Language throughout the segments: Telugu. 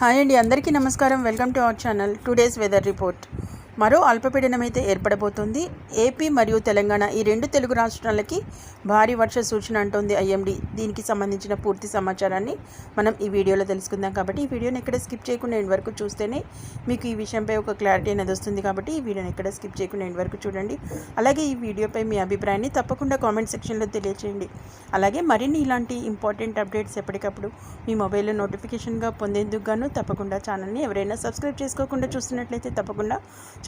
హాయ్ అండి అందరికీ నమస్కారం. Welcome to our channel today's weather report. మరో అల్పపీడనం అయితే ఏర్పడబోతోంది. ఏపీ మరియు తెలంగాణ ఈ రెండు తెలుగు రాష్ట్రాలకి భారీ వర్ష సూచన అంటోంది ఐఎండి. దీనికి సంబంధించిన పూర్తి సమాచారాన్ని మనం ఈ వీడియోలో తెలుసుకుందాం కాబట్టి ఈ వీడియోని ఎక్కడ స్కిప్ చేయకుండా ఎండ్ వరకు చూస్తేనే మీకు ఈ విషయంపై ఒక క్లారిటీ అనేది వస్తుంది కాబట్టి ఈ వీడియోని ఎక్కడ స్కిప్ చేయకుండా ఎండ్ వరకు చూడండి. అలాగే ఈ వీడియోపై మీ అభిప్రాయాన్ని తప్పకుండా కామెంట్ సెక్షన్లో తెలియచేయండి. అలాగే మరిన్ని ఇలాంటి ఇంపార్టెంట్ అప్డేట్స్ ఎప్పటికప్పుడు మీ మొబైల్లో నోటిఫికేషన్గా పొందేందుకు గాను తప్పకుండా ఛానల్ని ఎవరైనా సబ్స్క్రైబ్ చేసుకోకుండా చూస్తున్నట్లయితే తప్పకుండా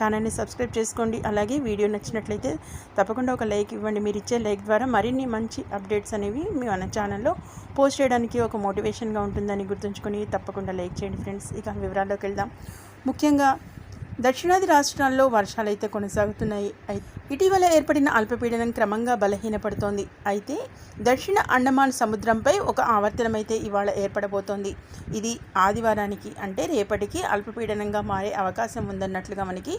ఛానల్ని సబ్స్క్రైబ్ చేసుకోండి. అలాగే వీడియో నచ్చినట్లయితే తప్పకుండా ఒక లైక్ ఇవ్వండి. మీరు ఇచ్చే లైక్ ద్వారా మరిన్ని మంచి అప్డేట్స్ అనేవి మీ మన ఛానల్లో పోస్ట్ చేయడానికి ఒక మోటివేషన్గా ఉంటుందని గుర్తుంచుకొని తప్పకుండా లైక్ చేయండి ఫ్రెండ్స్. ఇక వివరాల్లోకి వెళ్దాం. ముఖ్యంగా దక్షిణాది రాష్ట్రాల్లో వర్షాలు అయితే కొనసాగుతున్నాయి ఇటీవల ఏర్పడిన అల్పపీడనం క్రమంగా బలహీనపడుతోంది. అయితే దక్షిణ అండమాన్ సముద్రంపై ఒక ఆవర్తనమైతే ఇవాళ ఏర్పడబోతోంది. ఇది ఆదివారానికి అంటే రేపటికి అల్పపీడనంగా మారే అవకాశం ఉందన్నట్లుగా మనకి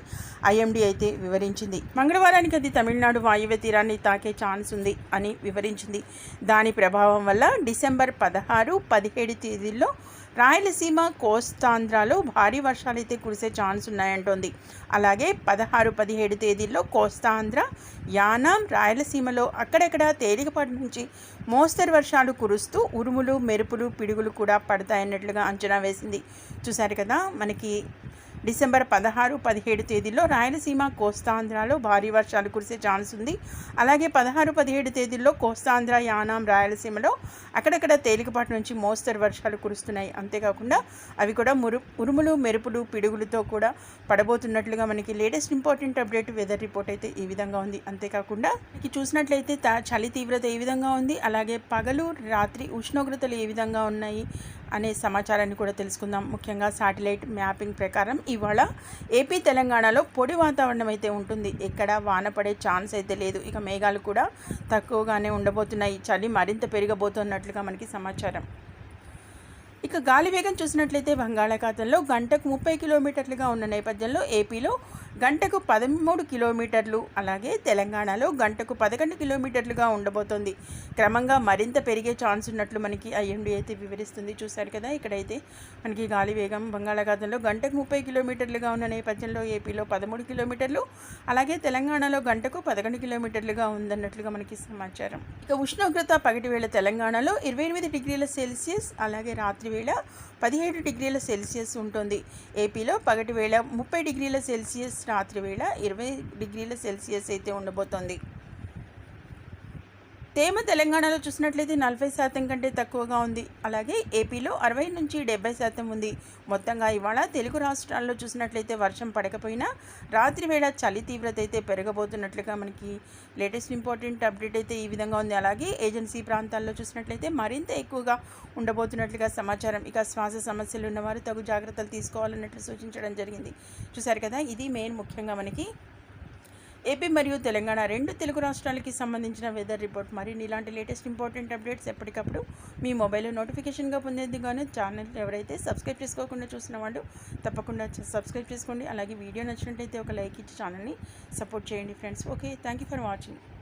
ఐఎండీ అయితే వివరించింది. మంగళవారానికి అది తమిళనాడు వాయువ్య తీరాన్ని తాకే ఛాన్స్ ఉంది అని వివరించింది. దాని ప్రభావం వల్ల డిసెంబర్ పదహారు పదిహేడు తేదీల్లో రాయలసీమ కోస్తాంధ్రాలో భారీ వర్షాలు అయితే కురిసే ఛాన్స్ ఉన్నాయంటోంది. అలాగే పదహారు పదిహేడు తేదీల్లో కోస్తాంధ్ర యానాం రాయలసీమలో అక్కడక్కడ తేలికపాటి నుంచి మోస్తరు వర్షాలు కురుస్తూ ఉరుములు మెరుపులు పిడుగులు కూడా పడతాయన్నట్లుగా అంచనా వేసింది. చూశారు కదా మనకి డిసెంబర్ పదహారు పదిహేడు తేదీల్లో రాయలసీమ కోస్తాంధ్రలో భారీ వర్షాలు కురిసే ఛాన్స్ ఉంది. అలాగే పదహారు పదిహేడు తేదీల్లో కోస్తాంధ్ర యానాం రాయలసీమలో అక్కడక్కడ తేలికపాటి నుంచి మోస్తరు వర్షాలు కురుస్తున్నాయి. అంతేకాకుండా అవి కూడా మురు ఉరుములు మెరుపులు పిడుగులతో కూడా పడబోతున్నట్లుగా మనకి latest important update weather report అయితే ఈ విధంగా ఉంది. అంతేకాకుండా మనకి చూసినట్లయితే త- చలి తీవ్రత ఏ విధంగా ఉంది? అలాగే పగలు రాత్రి ఉష్ణోగ్రతలు ఏ విధంగా ఉన్నాయి? అనే సమాచారాన్ని కూడా తెలుసుకుందాం. ముఖ్యంగా శాటిలైట్ మ్యాపింగ్ ప్రకారం ఇవాళ ఏపీ తెలంగాణలో పొడి వాతావరణం అయితే ఉంటుంది. ఎక్కడ వాన పడే ఛాన్స్ అయితే లేదు. ఇక మేఘాలు కూడా తక్కువగానే ఉండబోతున్నాయి. చలి మరింత పెరగబోతున్నట్లుగా మనకి సమాచారం. ఇక గాలి వేగం చూసినట్లయితే బంగాళాఖాతంలో గంటకు ముప్పై కిలోమీటర్లుగా ఉన్న నేపథ్యంలో ఏపీలో గంటకు పదమూడు కిలోమీటర్లు అలాగే తెలంగాణలో గంటకు పదకొండు కిలోమీటర్లుగా ఉండబోతోంది. క్రమంగా మరింత పెరిగే ఛాన్స్ ఉన్నట్లు మనకి ఐఎండీ అయితే వివరిస్తుంది. చూశారు కదా ఇక్కడైతే మనకి గాలి వేగం బంగాళాఖాతంలో గంటకు ముప్పై కిలోమీటర్లుగా ఉన్న నేపథ్యంలో ఏపీలో పదమూడు కిలోమీటర్లు అలాగే తెలంగాణలో గంటకు పదకొండు కిలోమీటర్లుగా ఉందన్నట్లుగా మనకి సమాచారం. ఇక ఉష్ణోగ్రత పగటి వేళ తెలంగాణలో ఇరవై ఎనిమిది డిగ్రీల సెల్సియస్ అలాగే రాత్రి వేళ పదిహేడు డిగ్రీల సెల్సియస్ ఉంటుంది. ఏపీలో పగటి వేళ ముప్పై డిగ్రీల సెల్సియస్ రాత్రి వేళ ఇరవై డిగ్రీల సెల్సియస్ అయితే ఉండబోతోంది. తేమ తెలంగాణలో చూసినట్లయితే నలభై శాతం కంటే తక్కువగా ఉంది. అలాగే ఏపీలో అరవై నుంచి డెబ్బై శాతం ఉంది. మొత్తంగా ఇవాళ తెలుగు రాష్ట్రాల్లో చూసినట్లయితే వర్షం పడకపోయినా రాత్రి వేళ చలి తీవ్రత అయితే పెరగబోతున్నట్లుగా మనకి లేటెస్ట్ ఇంపార్టెంట్ అప్డేట్ అయితే ఈ విధంగా ఉంది. అలాగే ఏజెన్సీ ప్రాంతాల్లో చూసినట్లయితే మరింత ఎక్కువగా ఉండబోతున్నట్లుగా సమాచారం. ఇక శ్వాస సమస్యలు ఉన్నవారు తగు జాగ్రత్తలు తీసుకోవాలన్నట్లు సూచించడం జరిగింది. చూశారు కదా ఇది మెయిన్ ముఖ్యంగా మనకి ఏపీ మరియు తెలంగాణ రెండు తెలుగు రాష్ట్రాలకి సంబంధించిన వెదర్ రిపోర్ట్ మరిన్ని ఇలాంటి లేటెస్ట్ ఇంపార్టెంట్ అప్డేట్స్ ఎప్పటికప్పుడు మీ మొబైల్లో నోటిఫికేషన్గా పొందేందుకు ఛానల్ ఎవరైతే సబ్స్క్రైబ్ చేసుకోకుండా చూసిన వాళ్ళు తప్పకుండా సబ్స్క్రైబ్ చేసుకోండి. అలాగే వీడియో నచ్చినట్టయితే ఒక లైక్ ఇచ్చి ఛానల్ని సపోర్ట్ చేయండి friends okay thank you for watching